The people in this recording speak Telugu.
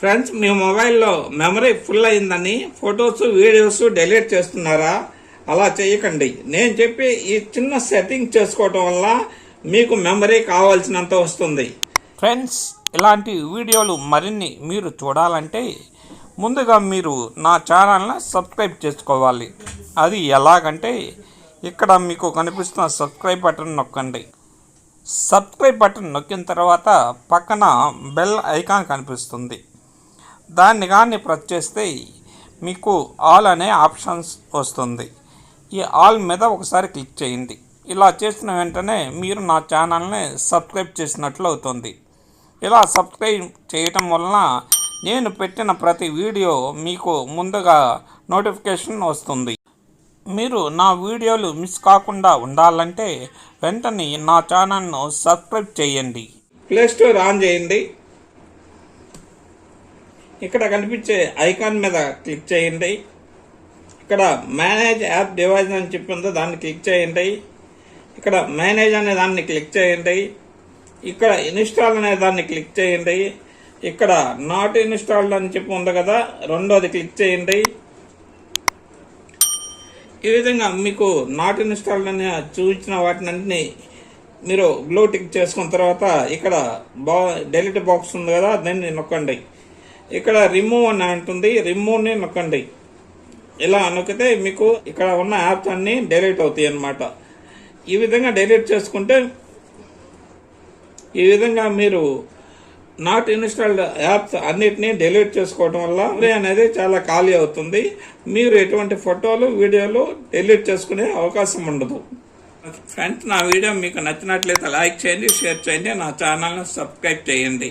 ఫ్రెండ్స్ మీ మొబైల్లో మెమరీ ఫుల్ అయిందని ఫొటోస్ వీడియోస్ డెలీట్ చేస్తున్నారా? అలా చేయకండి. నేను చెప్పి ఈ చిన్న సెట్టింగ్ చేసుకోవటం వల్ల మీకు మెమరీ కావాల్సినంత వస్తుంది. ఫ్రెండ్స్ ఇలాంటి వీడియోలు మరిన్ని మీరు చూడాలంటే ముందుగా మీరు నా ఛానల్ని సబ్స్క్రైబ్ చేసుకోవాలి. అది ఎలాగంటే ఇక్కడ మీకు కనిపిస్తున్న సబ్స్క్రైబ్ బటన్ నొక్కండి. సబ్స్క్రైబ్ బటన్ నొక్కిన తర్వాత పక్కన బెల్ ఐకాన్ కనిపిస్తుంది. దాన్ని కానీ ప్రెస్ చేస్తే మీకు ఆల్ అనే ఆప్షన్స్ వస్తుంది. ఈ ఆల్ మీద ఒకసారి క్లిక్ చేయండి. ఇలా చేసిన వెంటనే మీరు నా ఛానల్ని సబ్స్క్రైబ్ చేసినట్లు అవుతుంది. ఇలా సబ్స్క్రైబ్ చేయటం వలన నేను పెట్టిన ప్రతి వీడియో మీకు ముందుగా నోటిఫికేషన్ వస్తుంది. మీరు నా వీడియోలు మిస్ కాకుండా ఉండాలంటే వెంటనే నా ఛానల్ను సబ్స్క్రైబ్ చేయండి. ప్లే స్టోర్ ఆన్ చేయండి. ఇక్కడ కనిపించే ఐకాన్ మీద క్లిక్ చేయండి. ఇక్కడ మేనేజ్ యాప్ డివైజ్ అని చెప్పిందో దాన్ని క్లిక్ చేయండి. ఇక్కడ మేనేజ్ అనే దాన్ని క్లిక్ చేయండి. ఇక్కడ ఇన్స్టాల్ అనే దాన్ని క్లిక్ చేయండి. ఇక్కడ నాట్ ఇన్స్టాల్డ్ అని చెప్పి ఉంది కదా రెండోది క్లిక్ చేయండి. ఈ విధంగా మీకు నాట్ ఇన్స్టాల్డ్ అని చూపించిన వాటిని మీరు గ్లో టిక్ చేసుకున్న తర్వాత ఇక్కడ బా డెలిట్ బాక్స్ ఉంది కదా దాన్ని నొక్కండి. ఇక్కడ రిమూవ్ అని ఉంటుంది రిమూవ్ని నొక్కండి. ఇలా నొక్కితే మీకు ఇక్కడ ఉన్న యాప్స్ అన్నీ డైలీట్ అవుతాయి అన్నమాట. ఈ విధంగా డైలీట్ చేసుకుంటే ఈ విధంగా మీరు నాట్ ఇన్స్టాల్డ్ యాప్స్ అన్నిటినీ డిలీట్ చేసుకోవడం వల్ల అనేది చాలా ఖాళీ అవుతుంది. మీరు ఎటువంటి ఫోటోలు వీడియోలు డిలీట్ చేసుకునే అవకాశం ఉండదు. ఫ్రెండ్స్ నా వీడియో మీకు నచ్చినట్లయితే లైక్ చేయండి షేర్ చేయండి నా ఛానల్ని సబ్స్క్రైబ్ చేయండి.